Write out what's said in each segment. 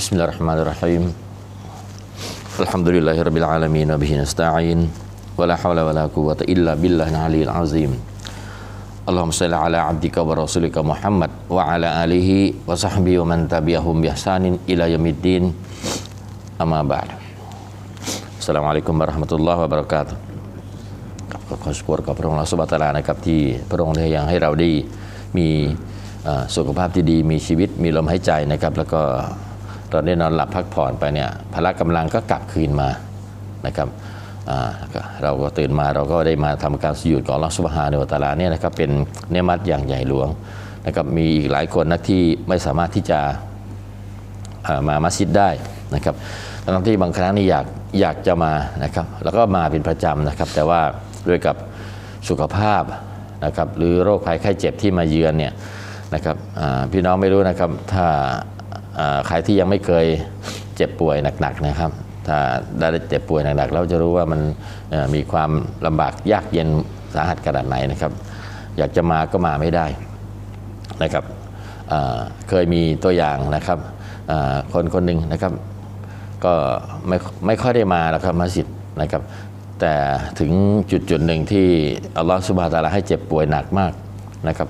Bismillahirrahmanirrahim. Alhamdulillahirabbil alamin wa bihi nasta'in wala haula wala quwwata illa billahil aliyil azim. Allahumma shalli ala abdika wa rasulika Muhammad wa ala alihi wa sahbihi wa man tabi'ahum bi ihsanin ila yaumiddin. Amma ba'd. Assalamualaikum warahmatullahi wabarakatuh. ขอสปอร์ตกับพระองค์เราสุบตาลานะครับที่พระองค์ได้ยังให้เราได้มีสุขภาพที่ดีมีชีวิตมีลมหายใจนะครับแล้วก็ เราได้นอนหลับพักผ่อนไปเนี่ยพละกำลังก็กลับคืนมานะครับเราก็ตื่นมาเราก็ได้มาทำการสยุดของอัลลอฮฺสุบฮาเนวตาลาเนี่ยนะครับเป็นเนมัดอย่างใหญ่หลวงนะครับมีอีกหลายคนนะที่ไม่สามารถที่จะมามัสยิดได้นะครับทั้งที่บางครั้งนี่อยากอยากจะมานะครับแล้วก็มาเป็นประจำนะครับ แต่ว่าด้วยกับสุขภาพนะครับหรือโรคภัยไข้เจ็บที่มาเยือนเนี่ยนะครับพี่น้องไม่รู้นะครับถ้า ใครที่ยังไม่เคยเจ็บป่วยหนักๆนะครับ ถ้าได้เจ็บป่วยหนักๆเราจะรู้ว่ามันมีความลำบากยากเย็นสาหัสขนาดไหนนะครับ อยากจะมาก็มาไม่ได้นะครับเคยมีตัวอย่างนะครับคนคนหนึ่งนะครับ ก็ไม่ไม่ค่อยได้มาแล้วครับมัสยิดนะครับ แต่ถึงจุดจุดหนึ่งที่อัลลอฮฺสุบฮานตะอาลาให้เจ็บป่วยหนักมากนะครับ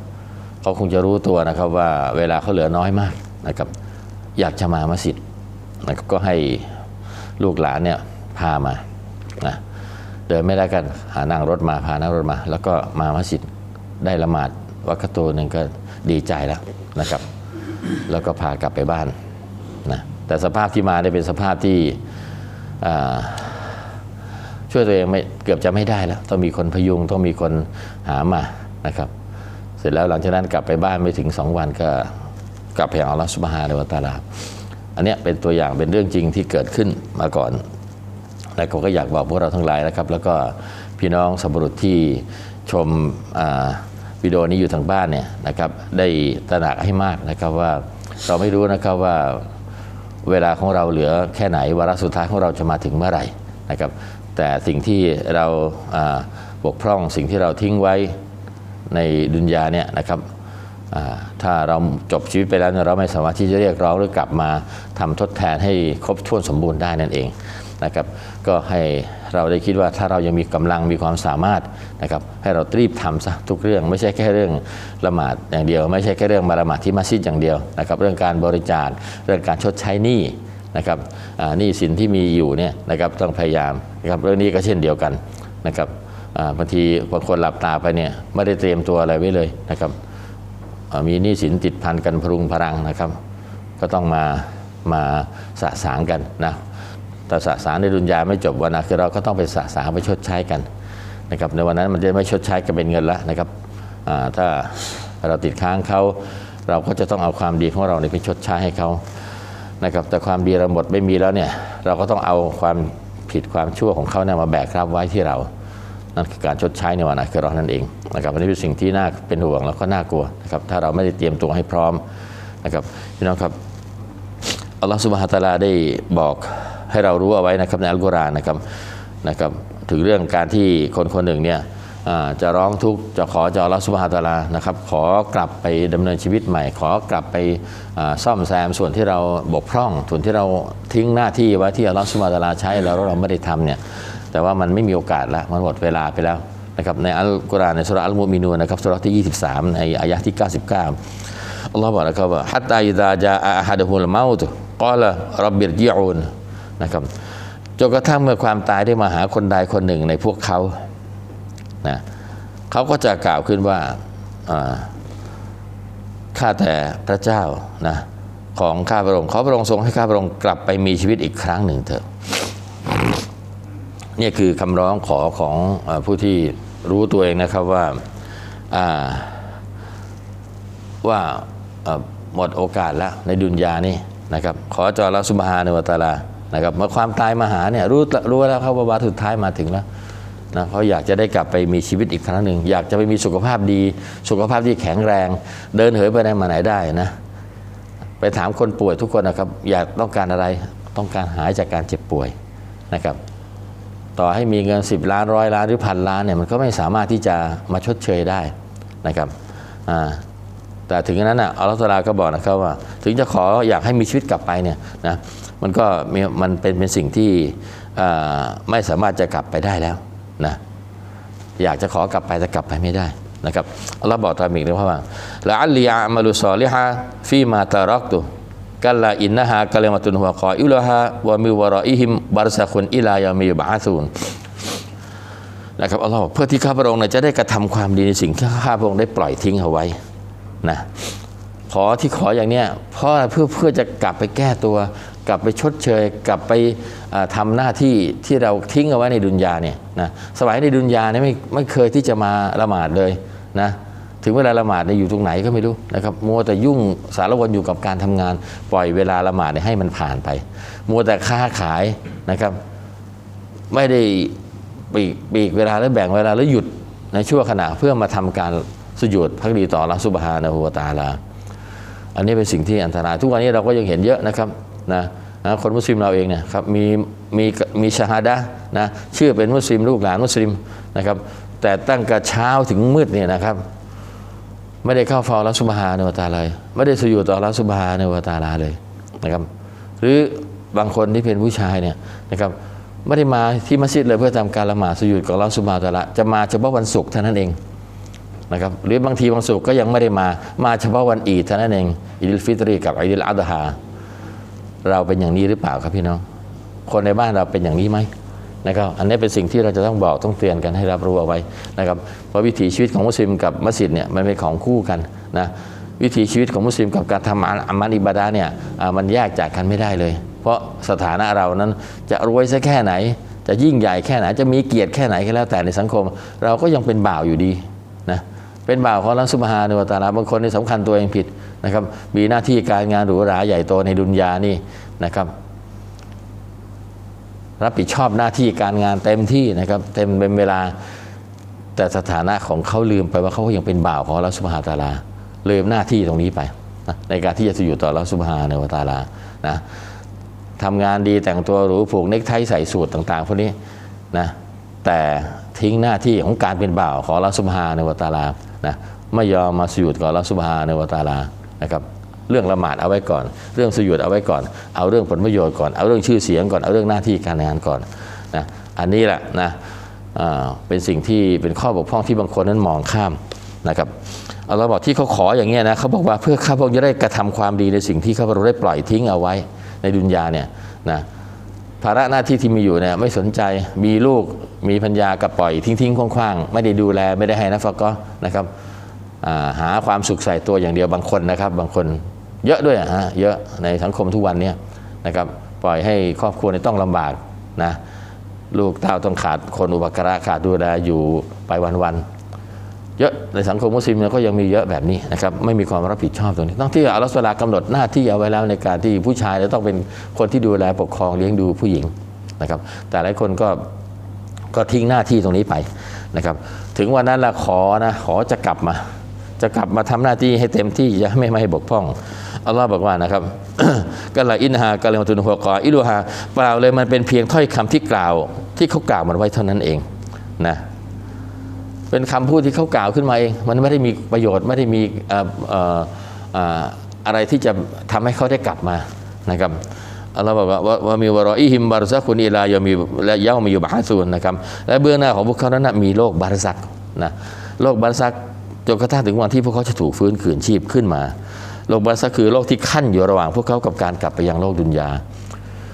เขาคงจะรู้ตัวนะครับว่าเวลาเขาเหลือน้อยมากนะครับ อยากจะมามัสยิดนะครับก็ให้ลูกหลานเนี่ยพามานะเดินไม่ได้กันหานั่งรถมาพานั่งรถมา แล้วก็มามัสยิดได้ละหมาดวัคตูหนึ่งก็ดีใจแล้วนะครับ แล้วก็พากลับไปบ้านนะแต่สภาพที่มาได้เป็นสภาพที่ช่วยตัวเองไม่เกือบจะไม่ได้แล้ว ต้องมีคนพยุงต้องมีคนหามานะครับ เสร็จแล้วหลังจากนั้นกลับไปบ้านไม่ถึงสองวันก็ กับไปหาอัลลอฮฺสุบฮานะวะตาลาอันเนี้ยเป็นตัวอย่างเป็นเรื่องจริงที่เกิดขึ้นมาก่อน และผมก็อยากบอกพวกเราทั้งหลายนะครับ แล้วก็พี่น้องสมบุรุษที่ชมวิดีโอนี้อยู่ทางบ้านเนี่ยนะครับได้ตระหนักให้มากนะครับว่าเราไม่รู้นะครับว่าเวลาของเราเหลือแค่ไหนวาระสุดท้ายของเราจะมาถึงเมื่อไหร่นะครับแต่สิ่งที่เราบกพร่องสิ่งที่เราทิ้งไว้ในดุนยาเนี่ยนะครับ ถ้าเราจบชีวิตไปแล้วเราไม่สามารถที่จะเรียกร้องหรือกลับมาทำทดแทนให้ครบถ้วนสมบูรณ์ได้นั่นเองนะครับก็ให้เราได้คิดว่าถ้าเรายังมีกำลังมีความสามารถนะครับให้เรารีบทำซะทุกเรื่องไม่ใช่แค่เรื่องละหมาดอย่างเดียว ไม่ใช่แค่เรื่องมาละหมาดที่มัสยิดอย่างเดียวนะครับเรื่องการบริจาคเรื่องการชดใช้หนี้นะครับหนี้สินที่มีอยู่เนี่ยนะครับต้องพยายามนะครับเรื่องนี้ก็เช่นเดียวกันนะครับบางทีบางคนหลับตาไปเนี่ยไม่ได้เตรียมตัวอะไรไว้เลยนะครับ มีหนี้สินติดพันกันพรุงพรังนะครับ ก็ต้องมามาสะสางกันนะแต่สะสางในดุนยาไม่จบวันนะคือเราก็ต้องไปสะสางไปชดใช้กันนะครับในวันนั้นมันจะไม่ชดใช้กันเป็นเงินละนะครับถ้าเราติดค้างเขาเราก็จะต้องเอาความดีของเราไปชดใช้ให้เขานะครับแต่ความดีเราหมดไม่มีแล้วเนี่ยเราก็ต้องเอาความผิดความชั่วของเขาเนี่ยมาแบกรับไว้ที่เรา นั่นคือการชดใช้ในวันอาคิราะห์นั่นเองนะครับอันนี้เป็นสิ่งที่น่าเป็นห่วงแล้วก็น่ากลัวนะครับถ้าเราไม่ได้เตรียมตัวให้พร้อมนะครับพี่น้องครับอัลลอฮฺสุบฮาตะอาลาได้บอกให้เรารู้เอาไว้นะครับในอัลกุรอานนะครับนะครับถึงเรื่องการที่คนคนหนึ่งเนี่ยจะร้องทุกข์จะขอจากอัลลอฮฺสุบฮาตะอาลานะครับขอกลับไปดำเนินชีวิตใหม่ ขอกลับไปซ่อมแซมส่วนที่เราบกพร่อง ส่วนที่เราทิ้งหน้าที่ไว้ที่อัลลอฮฺสุบฮาตะอาลาใช้แล้วเราไม่ได้ทำเนี่ย แต่ว่ามันไม่มีโอกาสละมันหมดเวลาไปแล้วนะครับในอัลกุรอานในสุราอัลมุมินูนะครับสุราที่ 23 ในอายะที่ 99อัลลอฮ์บอกนะครับว่าฮัตตาอิดาจาอาฮัดฮุลเมาตุกอละรับบิรจิอูนนะครับจนกระทั่งเมื่อความตายได้มาหาคนใดคนหนึ่งในพวกเขานะเขาก็จะกล่าวขึ้นว่าอ่าข้าแต่พระเจ้านะของข้าพระองค์ขอพระองค์ทรงให้ข้าพระองค์กลับไปมีชีวิตอีกครั้งหนึ่งเถอะ นี่คือคำร้องขอของอผู้ที่รู้ตัวเองนะครับว่าว่าหมดโอกาสแล้วในดุนยานี่นะครับขอจอรัสุบฮาในวตาลานะครับเมื่อความตายมาหาเนี่ยรู้รู้แล้วครับว่าวาระสุดท้ายมาถึงแล้วนะเขาอยากจะได้กลับไปมีชีวิตอีกครั้งหนึ่ง อยากจะไปมีสุขภาพดี สุขภาพที่แข็งแรง เดินเหินไปไหนมาไหนได้นะไปถามคนป่วยทุกคนนะครับ อยากต้องการอะไรต้องการหายจากการเจ็บป่วยนะครับ ต่อให้มีเงิน 10 ล้านร้อยล้านหรือพันล้านเนี่ยมันก็ไม่สามารถที่จะมาชดเชยได้นะครับอ่าแต่ถึงนั้นน่ะอัลลอฮฺตะอาลาก็บอกนะครับว่า ถึงจะขออยากให้มีชีวิตกลับไปเนี่ยนะมันก็มีมันเป็นเป็นสิ่งที่อ่าไม่สามารถจะกลับไปได้แล้วนะอยากจะขอกลับไปแต่กลับไปไม่ได้นะครับอัลลอฮ์บอกตามอีกนะว่าละอัลลียะมาลุซอลิฮะฟีมาตารักตุ กัลลาอินนะฮะกัลยมาตุนหัวคออิลฮะวะมิวรออิฮิมบารซาคุนอิลายามิยบาซูนนะครับอัลลอฮ์เพื่อที่ข้าพระองค์จะได้กระทำความดีในสิ่งที่ข้าพระองค์ได้ปล่อยทิ้งเอาไว้นะขอที่ขออย่างเนี้ยเพราะเพื่อเพื่อจะกลับไปแก้ตัว กลับไปชดเชย กลับไปทำาหน้าที่ที่เราทิ้งเอาไว้ในดุนยาเนี่ยนะสมัยในดุนยาเนี่ยไม่ไม่เคยที่จะมาละหมาดเลยนะ ถึงเวลาละหมาดเนี่ยอยู่ตรงไหนก็ไม่รู้นะครับมัวแต่ยุ่งสารวนอยู่กับการทำงาน ปล่อยเวลาละหมาดเนี่ยให้มันผ่านไป มัวแต่ค้าขายนะครับ ไม่ได้ปีกปีกเวลาแล้วแบ่งเวลาแล้วหยุดในชั่วขณะเพื่อมาทำการสุญูดพักดีต่อละสุบฮานะฮูวตาลา อันนี้เป็นสิ่งที่อันตราย ทุกวันนี้เราก็ยังเห็นเยอะนะครับนะนะคนมุสลิมเราเองเนี่ยครับมีมีมีชาฮาดะนะชื่อเป็นมุสลิมลูกหลานมุสลิมนะครับแต่ตั้งแต่เช้าถึงมืดเนี่ยนะครับ ไม่ได้เข้าเฝ้าละสุบฮานวตาลาเลย ไม่ได้สุญูดต่อละสุบฮานวตาลาเลยนะครับ หรือบางคนที่เป็นผู้ชายเนี่ยนะครับไม่ได้มาที่มัสยิดเลยเพื่อทำการละหมาดสุญูดกับอัลลอฮฺสุบฮานะฮูวตะอาลาจะมาเฉพาะวันศุกร์เท่านั้นเองนะครับหรือบางทีวันศุกร์ก็ยังไม่ได้มามาเฉพาะวันอีดเท่านั้นเองอีดิลฟิตรีกับอีดิลอัฎฮาเราเป็นอย่างนี้หรือเปล่าครับพี่น้อง คนในบ้านเราเป็นอย่างนี้ไหม นะครับอันนี้เป็นสิ่งที่เราจะต้องบอกต้องเตือนกันให้รับรู้เอาไว้นะครับเพราะวิถีชีวิตของมุสลิมกับมัสยิดเนี่ยมันเป็นของคู่กันนะวิถีชีวิตของมุสลิมกับการทำอามัลอิบาดะห์เนี่ยมันแยกจากกันไม่ได้เลย เพราะสถานะเรานั้นจะรวยสักแค่ไหน จะยิ่งใหญ่แค่ไหน จะมีเกียรติแค่ไหนก็แล้วแต่ในสังคม เราก็ยังเป็นบ่าวอยู่ดีนะเป็นบ่าวของลังสุบฮานุวตาลาบางคนในสำคัญตัวเองผิดนะครับมีหน้าที่การงานหรูหราใหญ่โตในดุนยานี่นะครับ รับผิดชอบหน้าที่การงานเต็มที่นะครับเต็มเป็นเวลาแต่สถานะของเขาลืมไปว่าเขายังเป็นบ่าวของเราสุบฮาตาลาลืมหน้าที่ตรงนี้ไปนะในการที่จะอยู่ต่อเราสุบฮาในวตาลานะทำงานดีแต่งตัวหรูผูกเนคไทใส่สูทต่าง ๆพวกนี้นะแต่ทิ้งหน้าที่ของการเป็นบ่าวของเราสุบฮาในวตาลานะไม่ยอมมาสยุดกับเราสุบฮาในวตาลานะครับ เรื่องละหมาดเอาไว้ก่อน เรื่องสยุดเอาไว้ก่อน เอาเรื่องผลประโยชน์ก่อน เอาเรื่องชื่อเสียงก่อน เอาเรื่องหน้าที่การงานก่อนนะอันนี้แหละนะเป็นสิ่งที่เป็นข้อบกพร่องที่บางคนนั้นมองข้ามนะครับเอาเราบอกที่เขาขออย่างเงี้ยนะเขาบอกว่าเพื่อข้าพระองค์จะได้กระทำความดีในสิ่งที่ข้าพระองค์ได้ปล่อยทิ้งเอาไว้ในดุนยาเนี่ยนะภาระหน้าที่ที่มีอยู่เนี่ยไม่สนใจมีลูกมีพัญญากับปล่อยทิ้งๆคว้างๆ ไม่ได้ดูแลไม่ได้ให้นะฟักก็นะครับาหาความสุขใส่ตัวอย่างเดียวบางคนนะครับ บางคน เยอะด้วยอะฮะเยอะในสังคมทุกวันเนี้นะครับปล่อยให้ครอบครัวเนี่ยต้องลำบากนะลูกเต้าต้องขาดคนอุปการะขาดดูแลอยู่ไปวันๆเยอะในสังคมมุสลิมเนี่ยก็ยังมีเยอะแบบนี้นะครับไม่มีความรับผิดชอบตรงนี้ต้องที่อัลลอฮฺสุลากำหนดหน้าที่เอาไว้แล้วในการที่ผู้ชายจะต้องเป็นคนที่ดูแลปกครองเลี้ยงดูผู้หญิงนะครับ แต่หลายคนก็ก็ทิ้งหน้าที่ตรงนี้ไปนะครับ ถึงวันนั้นละขอนะขอจะกลับมา จะกลับมาทำหน้าที่ให้เต็มที่อย่าไม่ไม่ให้บกพร่อง อัลลอฮ์บอกว่านะครับกัลาอินฮากาเลมตุนหัวกออิลูฮาเปล่าเลยมันเป็นเพียงถ้อยคำที่กล่าว ที่เขากล่าวมันไว้เท่านั้นเองนะเป็นคำพูดที่เขากล่าวขึ้นมาเอง มันไม่ได้มีประโยชน์ไม่ได้มีอะไรที่จะทำให้เขาได้กลับมานะครับอัลลอฮ์บอกว่าว่าวามีวรออิฮิมบารซักคุนอีลายามีและเย้ามีอยู่บาซูนนะครับและเบื้องหน้าของพวกเขานั้นมีโลกบารซักนะโลกบารซักจนกระทั่งถึงวันที่พวกเขาจะถูกฟื้นคืนชีพขึ้นมา โลกบารซักคือโลกที่ขั้นอยู่ระหว่างพวกเขากับการกลับไปยังโลกดุนยา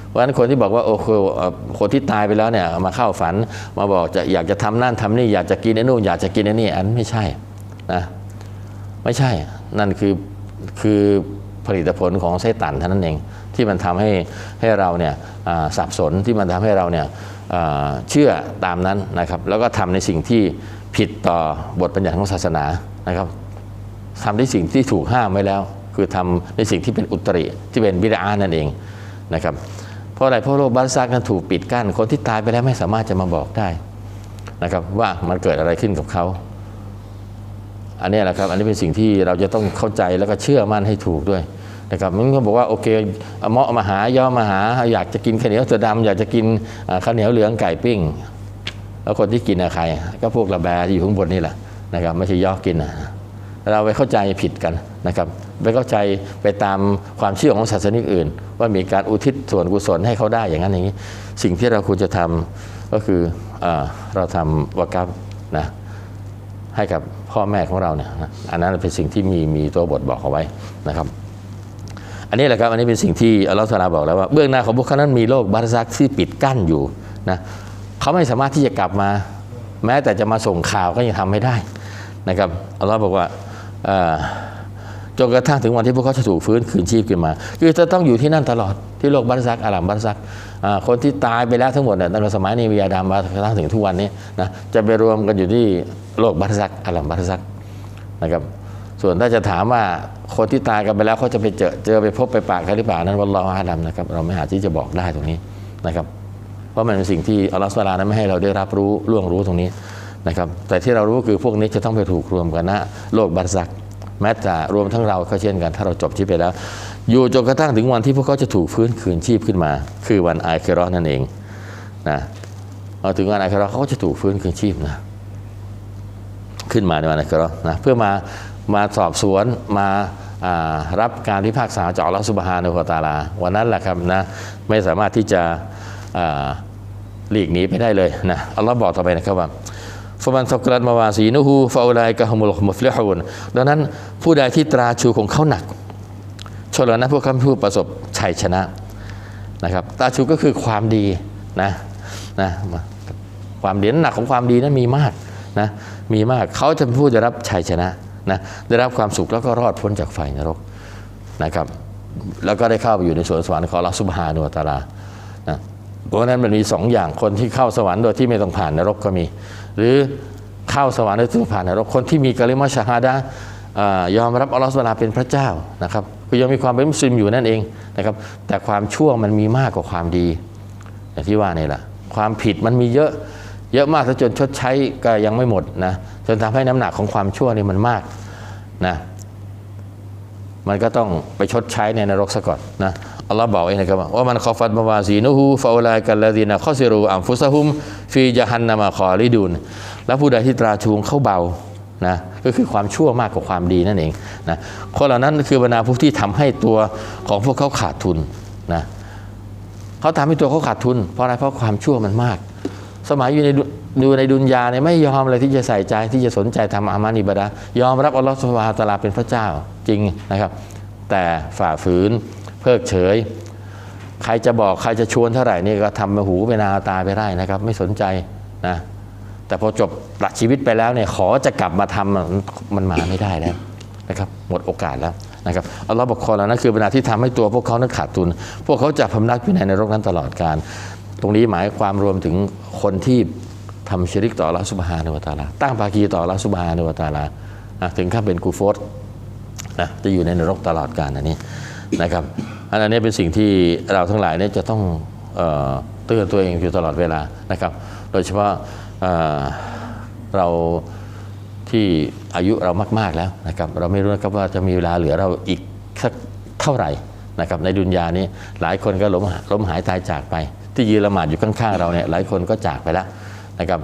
เพราะฉะนั้นคนที่บอกว่าโอ้โหเอ่อคนที่ตายไปแล้วเนี่ยมาเข้าฝันมาบอกจะอยากจะทำนั่นทำนี่อยากจะกินไอ้นู่นอยากจะกินไอ้นี่อันไม่ใช่นะไม่ใช่นั่นคือคือผลิตผลของไส้ตันเท่านั้นเองที่มันทำให้ให้เราเนี่ยสับสนที่มันทำให้เราเนี่ยเชื่อตามนั้นนะครับ แล้วก็ทำในสิ่งที่ผิดต่อบทบัญญัติของศาสนานะครับทำในสิ่งที่ถูกห้ามไว้แล้ว คือทำในสิ่งที่เป็นอุตริที่เป็นบิดานั่นเองนะครับเพราะอะไรเพราะโลกบ้าซักนั้นถูกปิดกั้นคนที่ตายไปแล้วไม่สามารถจะมาบอกได้นะครับว่ามันเกิดอะไรขึ้นกับเขาอันนี้แหละครับ อันนี้เป็นสิ่งที่เราจะต้องเข้าใจแล้วก็เชื่อมั่นให้ถูกด้วยนะครับมันก็บอกว่าโอเคเอาเหมาะมาหาย่อมาหา อยากจะกินข้าวเหนียวเสือดำอยากจะกินข้าวเหนียวเหลืองไก่ปิ้ง แล้วคนที่กินอะใคร ก็พวกระแบที่อยู่ข้างบนนี่แหละนะครับไม่ใช่ย่อกินนะ เราไปเข้าใจผิดกันนะครับไปเข้าใจไปตามความเชื่อของศาสนิกอื่น ว่ามีการอุทิศส่วนกุศลให้เขาได้อย่างนั้นอย่างนี้ สิ่งที่เราควรจะทำก็คือเอเราทำวากับนะให้กับพ่อแม่ของเราเนี่ยอันนั้นเป็นสิ่งที่มีมีตัวบทบอกเอาไว้นะครับ อันนี้แหละครับอันนี้เป็นสิ่งที่อัลลอฮฺตะอาลาบอกแล้วว่าเบื้องหน้าของพวกเขานั้นมีโลกบารซักที่ปิดกั้นอยู่นะเขาไม่สามารถที่จะกลับมา แม้แต่จะมาส่งข่าวก็ยังทำไม่ได้นะครับอัลลอฮฺบอกว่า จนกระทั่งถึงวันที่พวกเขาจะถูกฟื้นคืนชีพขึ้นมา คือจะต้องอยู่ที่นั่นตลอดที่โลกบารซักอาลัมบารซักคนที่ตายไปแล้วทั้งหมดเนี่ยตั้งแต่สมัยนีวิยาดามมากระทั่งถึงทุกวันนี้นะจะไปรวมกันอยู่ที่โลกบารซักอาลัมบารซักนะครับส่วนถ้าจะถามว่าคนที่ตายกันไปแล้วเขาจะไปเจอเจอไปพบไปปากกันหรือเปล่านั้นวันรออาดัมนะครับเราไม่อาจที่จะบอกได้ตรงนี้นะครับเพราะมันเป็นสิ่งที่อัลลอฮฺสุลานั้นไม่ให้เราได้รับรู้ล่วงรู้ตรงนี้ นะครับแต่ที่เรารู้คือพวกนี้จะต้องไปถูกรวมกันนะโลกบัรซัก แม้แต่รวมทั้งเราก็เช่นกัน ถ้าเราจบชีวิตไปแล้ว อยู่จนกระทั่งถึงวันที่พวกเขาจะถูกฟื้นคืนชีพขึ้นมา คือวันไอาคิเราะห์นั่นเองนะพอถึงวันไอาคิเราะห์เขาก็จะถูกฟื้นคืนชีพนะขึ้นมาในวันไอัคราะห์นะเพื่อมามาสอบสวนมารับการพิพากษาจากอัลลอฮฺสุบฮานุวตาลา วันนั้นแหละครับนะไม่สามารถที่จะหลีกหนีไปได้เลยนะอัลลอฮ์บอกต่อไปนะครับว่า ฟมันสักรัตมาวาซีนูฮูฟาอุลัยกะฮมุลกมุฟลิฮูนดังนั้นผู้ใดที่ตราชูของเขาหนักชนเหล่านั้นพวกเขาเป็นผู้ประสบชัยชนะนะครับตาชูก็คือความดีนะนะความเดีน้ำหนักของความดีนั้นมีมากนะมีมากเขาจะเป็นผู้ได้รับชัยชนะนะได้รับความสุขแล้วก็รอดพ้นจากไฟนรกนะครับแล้วก็ได้เข้าไปอยู่ในสวนสวรรค์ของอัลลอฮฺซุบฮานุตะอาลานะเพราะฉะนั้นมันมีสองอย่างคนที่เข้าสวรรค์โดยที่ไม่ต้องผ่านนรกก็มี หรือเข้าสวรรค์โดยที่ต้องผ่านนรกคนที่มีกะลิมาชาฮาดะยอมรับอัลลอฮฺซุบฮานะฮูวลาเป็นพระเจ้านะครับคือยังมีความเป็นมุสลิมอยู่นั่นเองนะครับ แต่ความชั่วมันมีมากกว่าความดี อย่างที่ว่านี่แหละความผิดมันมีเยอะเยอะมากจนชดใช้ก็ยังไม่หมดนะจนทำให้น้ำหนักของความชั่วนี่มันมากนะมันก็ต้องไปชดใช้ในนรกซะก่อนนะ อัลลอฮ์บอกเองนะครับว่ามันคอฟัดมาวาซีนูฮูฟาอุลากัลลาดีนะข้อซิรูอัมฟุซะฮุม ฟีจฮันนามาคอลิดูน แล้วผู้ใดที่ตราชูงเข้าเบานะก็คือความชั่วมากกว่าความดีนั่นเองนะคนเหล่านั้นคือบรรดาผู้ที่ทำให้ตัวของพวกเขาขาดทุนนะเขาทำให้ตัวเขาขาดทุน เพราะอะไรเพราะความชั่วมันมาก สมัยอยู่ในดุอยู่ในดุนยาเนี่ยไม่ยอมเลยที่จะใส่ใจที่จะสนใจทำอามานิบดะห์ยอมรับอัลลอฮฺสุบฮานตะลาเป็นพระเจ้าจริงนะครับ แต่ฝ่าฝืน พิกเฉย ใครจะบอกใครจะชวนเท่าไหร่นี่ก็ทำไปหูไปนาตาไปได้นะครับ ไม่สนใจนะแต่พอจบหลักชีวิตไปแล้วเนี่ยขอจะกลับมาทำมันมันมาไม่ได้แล้วนะครับหมดโอกาสแล้วนะครับอัลลอฮ์บอกคนเหล่านั้นคือบรรดาที่ทำให้ตัวพวกเขานั้นขาดทุน พวกเขาจะพำนักอยู่ในนรกนั้นตลอดกาลตรงนี้หมายความรวมถึงคนที่ทำชิริกต่ออัลลอฮ์สุบฮานุวตาลาตั้งภาคีต่ออัลลอฮ์สุบฮานุวตาลานะถึงขั้นเป็นกูฟอสนะจะอยู่ในนรกตลอดกาลอันนี้นะครับ อันนี้เป็นสิ่งที่เราทั้งหลายเนี่ยจะต้องเตือนตัวเองอยู่ตลอดเวลานะครับ โดยเฉพาะเเราที่อายุเรามาก ๆแล้วนะครับ เราไม่รู้นะครับว่าจะมีเวลาเหลือเราอีกสักเท่าไหร่นะครับ ในดุนยานี้หลายคนก็ล้มล้มหายตายจากไป ที่ยืนละหมาดอยู่ข้างๆเราเนี่ยหลายคนก็จากไปแล้วนะครับ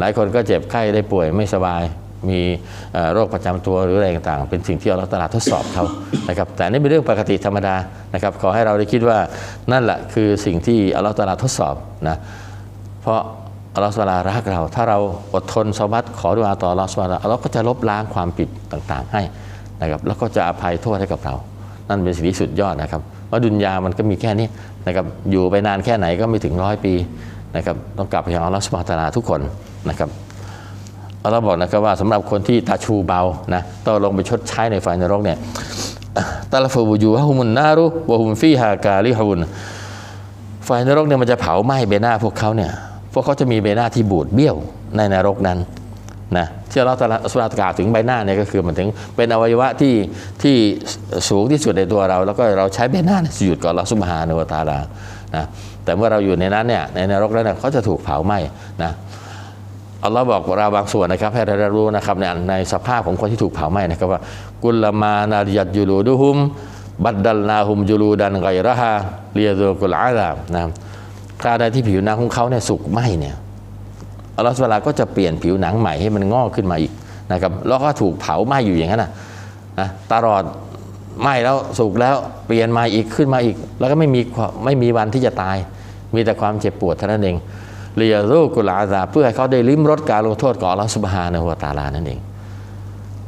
หลายคนก็เจ็บไข้ได้ป่วยไม่สบาย มีโรคประจำตัวหรืออะไรต่างๆ เป็นสิ่งที่อัลลอฮฺตะอาลาทดสอบเขานะครับแต่นี่เป็นเรื่องปกติธรรมดานะครับขอให้เราได้คิดว่านั่นแหละคือสิ่งที่อัลลอฮฺตะอาลาทดสอบนะเพราะอัลลอฮฺตะอาลารักเรา ถ้าเราอดทนสบัดขอดุอาต่ออัลลอฮฺสุบฮาตะอาลาอัลลอฮฺก็จะลบล้างความผิดต่างๆ ให้นะครับแล้วก็จะอภัยโทษให้กับเรา นั่นเป็นสิ่งที่สุดยอดนะครับว่าดุนยามันก็มีแค่นี้นะครับอยู่ไปนานแค่ไหนก็ไม่ถึงร้อยปีนะครับต้องกลับไปยังอัลลอฮฺสุบฮานะฮูวะตาลาทุกคนนะครับ อัลลอฮ์บอกนะครับว่าสำหรับคนที่ตาชูเบานะต้องลงไปชดใช้ในไฟนรกเนี่ยตาลฟบูยูฮะฮุมุนนารุวะฮุมฟีฮากาลิฮุนไฟนรกเนี่ยมันจะเผาไหม้ใบหน้าพวกเขาเนี่ยพวกเขาจะมีใบหน้าที่บูดเบี้ยวในนรกนั้นนะที่เราตรัสสุราตกาถึงใบหน้าเนี่ยก็คือมันถึงเป็นอวัยวะที่ที่สูงที่สุดในตัวเรา แล้วก็เราใช้ใบหน้าเนี่ยสยุดกับอัลลอฮ์ซุบฮานะฮูวตาลานะแต่เมื่อเราอยู่ในนั้นเนี่ยในนรกแล้วเนี่ยเขาจะถูกเผาไหม้นะ อัลลอฮ์บอกเราบางส่วนนะครับให้เรารู้นะครับในในสภาพของคนที่ถูกเผาไหม้นะครับว่ากุลมานาริยัดยูลูดุฮุม บัดดัลนาฮุมยูลูดันไกรฮาเรียดูกุลอาลามนะครับคราใดที่ผิวหนังของเขาเนี่ยสุกไหม้เนี่ยอัลลอฮ์สุบฮานะลาก็จะเปลี่ยนผิวหนังใหม่ให้มันงอกขึ้นมาอีกนะครับแล้วก็ถูกเผาไหม้อยู่อย่างนั้นนะนะตลอดไหม้แล้วสุกแล้วเปลี่ยนมาอีกขึ้นมาอีก แล้วก็ไม่มีไม่มีวันที่จะตาย มีแต่ความเจ็บปวดเท่านั้นเอง เรียรูกุลาซาเพื่อให้เขาได้ลิ้มรสการลงโทษของอัลลอฮฺสุบฮานะฮูวะตาลานั่นเอง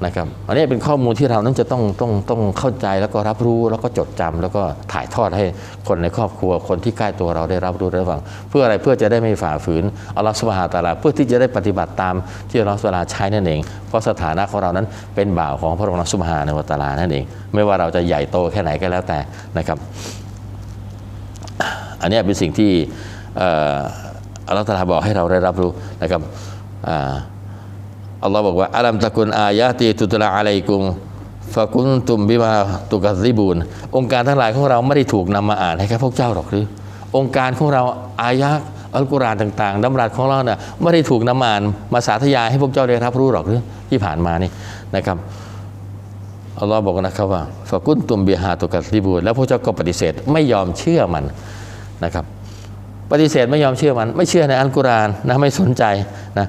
นะครับอันนี้เป็นข้อมูลที่เรานั้นจะต้องต้องต้องเข้าใจแล้วก็รับรู้แล้วก็จดจำแล้วก็ถ่ายทอดให้คนในครอบครัวคนที่ใกล้ตัวเราได้รับรู้ได้ฟังเพื่ออะไรเพื่อจะได้ไม่ฝ่าฝืนอัลลอฮฺสุบฮานะตาลาเพื่อที่จะได้ปฏิบัติตามที่อัลลอฮฺสุบฮานะฮูวะตาลาใช้นั่นเอง เพราะสถานะของเรานั้นเป็นบ่าวของพระองค์อัลลอฮฺสุบฮานะฮูวะตาลานั่นเอง ไม่ว่าเราจะใหญ่โตแค่ไหนก็แล้วแต่นะครับ อันนี้เป็นสิ่งที่ อัลลอฮฺตะอาลาบอกให้เราได้รับรู้นะครับอัลลอฮ์บอกว่าอัลัมตะกุนอายาตีตุตลาอะลัยกุมฟะกุนตุมบิมาตุกัซิบูนองค์การทั้งหลายของเราไม่ได้ถูกนำมาอ่านให้แค่พวกเจ้าหรอกหรือ องค์การของเราอายะอัลกุรอานต่าง ๆดำรัสของเราเนี่ยไม่ได้ถูกนำมาอ่านมาสาธยายให้พวกเจ้าได้รับรู้หรอกหรือที่ผ่านมานี่นะครับอัลลอฮ์บอกนะครับว่าฟะกุนตุมบิฮาตุกัซิบูนแล้วพวกเจ้าก็ปฏิเสธไม่ยอมเชื่อมันนะครับ ปฏิเสธไม่ยอมเชื่อมัน ไม่เชื่อในอัลกุรอานนะไม่สนใจนะ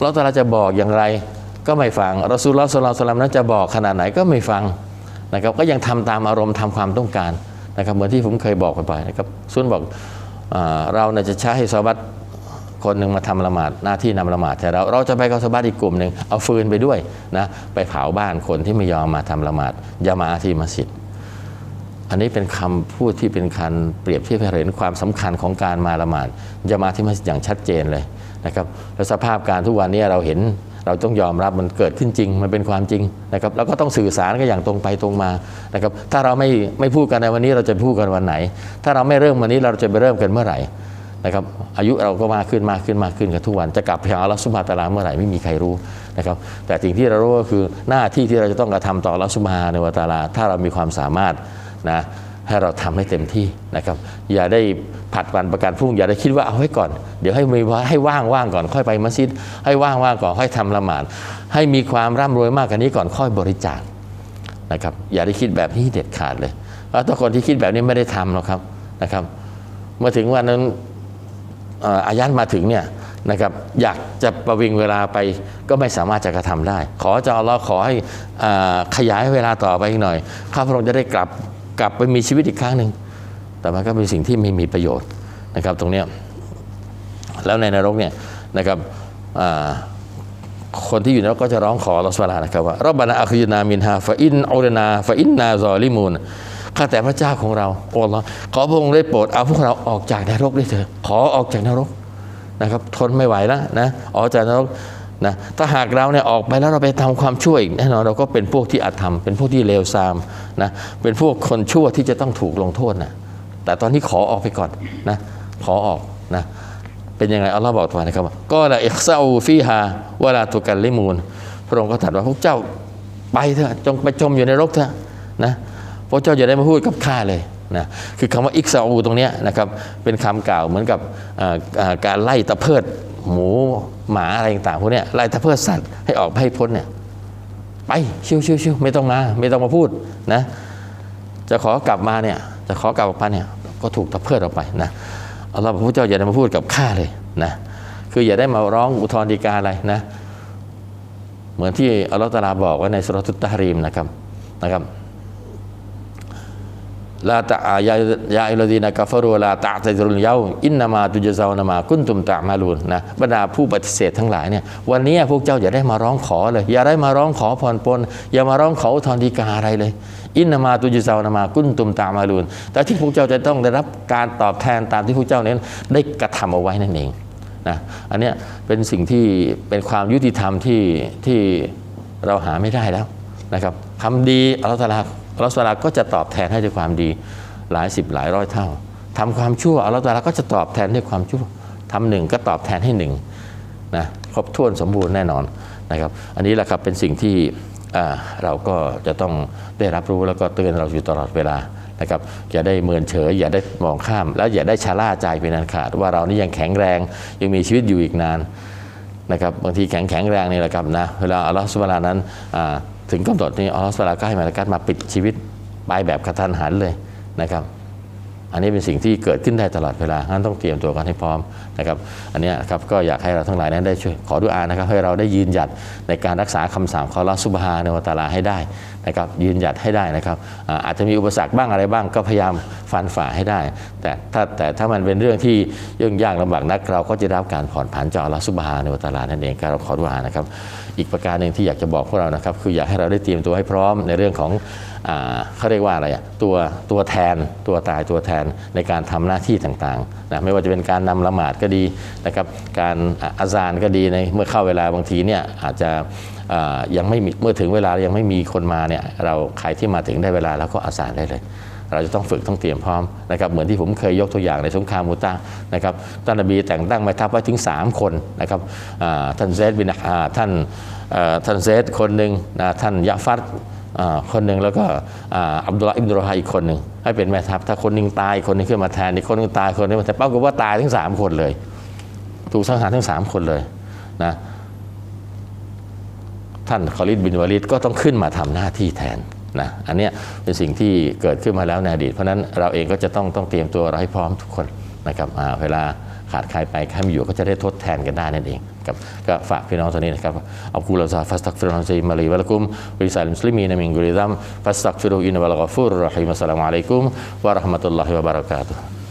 เราตาลาจะบอกอย่างไรก็ไม่ฟังรอสูลลอฮ์สุลลัลลอฮุอะลัมนั้นจะบอกขนาดไหนก็ไม่ฟังนะครับก็ยังทำตามอารมณ์ทำความต้องการนะครับเหมือนที่ผมเคยบอกไปนะครับซุนบอกอาเราเนี่ยจะใช้ให้ซอบัตคนหนึ่งมาทำละหมาดหน้าที่นำละหมาดแต่เราเราจะไปกับซอบัตอีกกลุ่มหนึ่งเอาฟืนไปด้วยนะไปเผาบ้านคนที่ไม่ยอมมาทำละหมาดยามาที่มัสยิด อันนี้เป็นคำพูดที่เป็นการเปรียบเทียบให้เห็นความสำคัญของการมาละหมาดจะมาที่มัสยิดอย่างชัดเจนเลยนะครับแล้วสภาพการทุกวันนี้เราเห็นเราต้องยอมรับมันเกิดขึ้นจริง มันเป็นความจริงนะครับแล้วก็ต้องสื่อสารกันอย่างตรงไปตรงมานะครับถ้าเราไม่ไม่พูดกันในวันนี้เราจะพูดกันวันไหน ถ้าเราไม่เริ่มวันนี้เราจะไปเริ่มกันเมื่อไหร่นะครับอายุเราก็มากขึ้นมากขึ้นมากขึ้นกันทุกวันจะกลับไปหาอัลลอฮฺสุบฮาตาลาเมื่อไหร่ไม่มีใครรู้นะครับแต่สิ่งที่เรารู้ก็คือหน้าที่ที่เราจะต้องกระทำต่ออัลลอฮฺสุบฮานวตาลา ถ้าเรามีความสามารถ นะให้เราทำให้เต็มที่นะครับ อย่าได้ผัดวันประกันพรุ่งอย่าได้คิดว่าเอาไว้ก่อน เดี๋ยวให้มีว่าให้ว่างว่างก่อนค่อยไปมัสยิด ให้ว่างว่างก่อนค่อยทำละหมาดให้มีความร่ำรวยมากกว่านี้ก่อนค่อยบริจาคนะครับอย่าได้คิดแบบนี้เด็ดขาดเลยเพราะถ้าคนที่คิดแบบนี้ไม่ได้ทำหรอกครับนะครับเมื่อถึงวันนั้นอายันมาถึงเนี่ยนะครับอยากจะประวิงเวลาไปก็ไม่สามารถจะกระทำได้ ขอจอเราขอให้ขยายเวลาต่อไปอีกหน่อยข้าพระองค์จะได้กลับ กลับไปมีชีวิตอีกครั้งหนึ่ง แต่มันก็เป็นสิ่งที่ไม่มีประโยชน์นะครับตรงนี้แล้วในนรกเนี่ยนะครับคนที่อยู่ในนรกก็จะร้องขอลอฮฺสุบฮานะฮูวาลานะครับว่ารบบานาอัคยนามินฮาฟะอินอูลนาฟะอินนาซอลิมูนข้าแต่พระเจ้าของเราโอ้ลอขอพระองค์ได้โปรดเอาพวกเราออกจากนรกด้วยเถิดขอออกจากนรกนะครับ ทนไม่ไหวแล้วนะออกจากนรก นะถ้าหากเราเนี่ยออกไปแล้วเราไปทำความชั่วอีกแน่นอนเราก็เป็นพวกที่อาธรรม เป็นพวกที่เลวทรามนะเป็นพวกคนชั่วที่จะต้องถูกลงโทษนะแต่ตอนนี้ขอออกไปก่อนนะขอออกนะเป็นยังไงอัลลอฮ์บอกตัวนะครับว่าก็ละอิกซาอูฟีฮาวลาตุกันลิมูนพระองค์ก็ตรัสว่าพวกเจ้าไปเถอะจงไปจมอยู่ในรกเถอะนะพวกเจ้าอย่าได้มาพูดกับข้าเลยนะคือคำว่าอิกซาอูตรงนี้นะครับเป็นคำกล่าวเหมือนกับการไล่ตะเพิดหมู หมาอะไรต่างๆพวกนี้ยไล่ตะเพิดสัตว์ให้ออกให้พ้นเนี่ยไปชิวชิวชิวไม่ต้องมา ไม่ต้องมาพูดนะ จะขอกลับมาเนี่ยจะขอกลับออกมาเนี่ยก็ถูกตะเพิดออกไปนะเอัลลอฮ์บอกพระเจ้าอย่าได้มาพูดกับข้าเลยนะคืออย่าได้มาร้องอุทธรณ์ฎีกาอะไรนะ เหมือนที่อัลลอฮ์ตาลาบอกไว้ในสุรทุตตะฮรีมนะครับนะครับ ลาตะอายายาอิลดีนะกัฟรุลาตะตะรุลเยาอินนามาตุจซาวนามากุนตุมตะมาลูนนะบรรดาผู้ปฏิเสธทั้งหลายเนี่ยวันนี้พวกเจ้าอย่าได้มาร้องขอเลย อย่าได้มาร้องขอผ่อนปลนอย่ามาร้องขอทธรณ์ฎีกาอะไรเลย อินนามาตุจซาวนามากุนตุมตะมาลูนแต่ที่พวกเจ้าจะต้องได้รับการตอบแทนตามที่พวกเจ้านั้นได้กระทำเอาไว้นั่นเองนะอันเนี้ยเป็นสิ่งที่เป็นความยุติธรรมที่ที่เราหาไม่ได้แล้วนะครับทำดีอัลลอฮฺตาลา ลอฮฺตาลาก็จะตอบแทนให้ด้วยความดีหลายสิบหลายร้อยเท่าทำความชั่วอัลลอฮฺตาลาก็จะตอบแทนด้วยความชั่วทำหนึ่งก็ตอบแทนให้หนึ่งนะครบถ้วนสมบูรณ์แน่นอนนะครับ อันนี้แหละครับเป็นสิ่งที่เราก็จะต้องได้รับรู้แล้วก็เตือนเราอยู่ตลอดเวลานะครับอย่าได้เมินเฉย อย่าได้มองข้าม แล้วอย่าได้ชะล่าใจเป็นอันขาด ว่าเรานี่ยังแข็งแรงยังมีชีวิตอยู่อีกนานนะครับบางทีแข็งแข็งแรงนี่แหละครับนะเวลาอัลลอฮฺสุบานะฮูวะตะอาลานั้นอ่า ถึงกำหนดนี้อัลลอฮฺสุบฮานะฮูวะตะอาลาก็ให้มาลากัดมาปิดชีวิตไปแบบกระทันหันเลยนะครับ อันนี้เป็นสิ่งที่เกิดขึ้นได้ตลอดเวลางั้นต้องเตรียมตัวกันให้พร้อมนะครับ อันนี้ครับก็อยากให้เราทั้งหลายนั้นได้ช่วยขอดุอานะครับ ให้เราได้ยืนหยัดในการรักษาคำสั่งของอัลลอฮฺสุบฮานะวะตะอาลาให้ได้ นะครับยืนหยัดให้ได้นะครับอาจจะมีอุปสรรคบ้างอะไรบ้าง ก็พยายามฟันฝ่าให้ได้ แต่ถ้าแต่ถ้ามันเป็นเรื่องที่ยุ่งยากลำบากนักเราก็จะรับการผ่อนผันจากอัลลอฮฺซุบฮานะวะตาลานั่นเองก็เราขอดุอานะครับ อีกประการหนึ่งที่อยากจะบอกพวกเรานะครับ คืออยากให้เราได้เตรียมตัวให้พร้อมในเรื่องของเขาเรียกว่าอะไรอะตัวตัวแทนตัวตายตัวแทนในการทำหน้าที่ต่างๆนะไม่ว่าจะเป็นการนำละหมาดก็ดีนะครับ การอ่าซานก็ดีในเมื่อเข้าเวลาบางทีเนี่ยอาจจะ ยังไม่มีเมื่อถึงเวลายังไม่มีคนมาเนี่ยเราใครที่มาถึงได้เวลาแล้วก็อาซาได้เลย เราจะต้องฝึกต้องเตรียมพร้อมนะครับเหมือนที่ผมเคยยกตัวอย่างในสงครามมูตานะครับท่านนบีแต่งตั้งแม่ทัพไว้ถึง 3 คนนะครับท่านเซดบินท่านท่านเซดคนหนึ่งนะท่านยะฟัดคนหนึ่งแล้วก็อับดุลลาอิบนุรฮาอีกคนหนึ่งให้เป็นแม่ทัพถ้าคนหนึ่งตายคนนึงขึ้นมาแทนอีกคนหนึงตายคนนึงมาแทนปรากฏว่าตายทั้ง 3 คนเลย ถูกสังหารทั้ง 3 คนเลยนะ ท่านคอลิดบินวาลิดก็ต้องขึ้นมาทำหน้าที่แทนนะอันเนี้ยเป็นสิ่งที่เกิดขึ้นมาแล้วในอดีต เพราะนั้นเราเองก็จะต้องต้องเตรียมตัวเราให้พร้อมทุกคนนะครับเวลาขาดใครไปใครไม่อยู่ก็จะได้ทดแทนกันได้นั่นเองครับก็ฝากพี่น้องตัวนี้นะครับอับกุลซาฟัสตักฟิรุนซีมาลีวะลักุมวิสัลมุสลิมีนมินกุริดัมฟัสตักฟิรุอินวะลกฟูรรหิมัสสลามุอะลัยกุมวะเราะห์มะตุลลอฮิวะบะเราะกาตุฮ์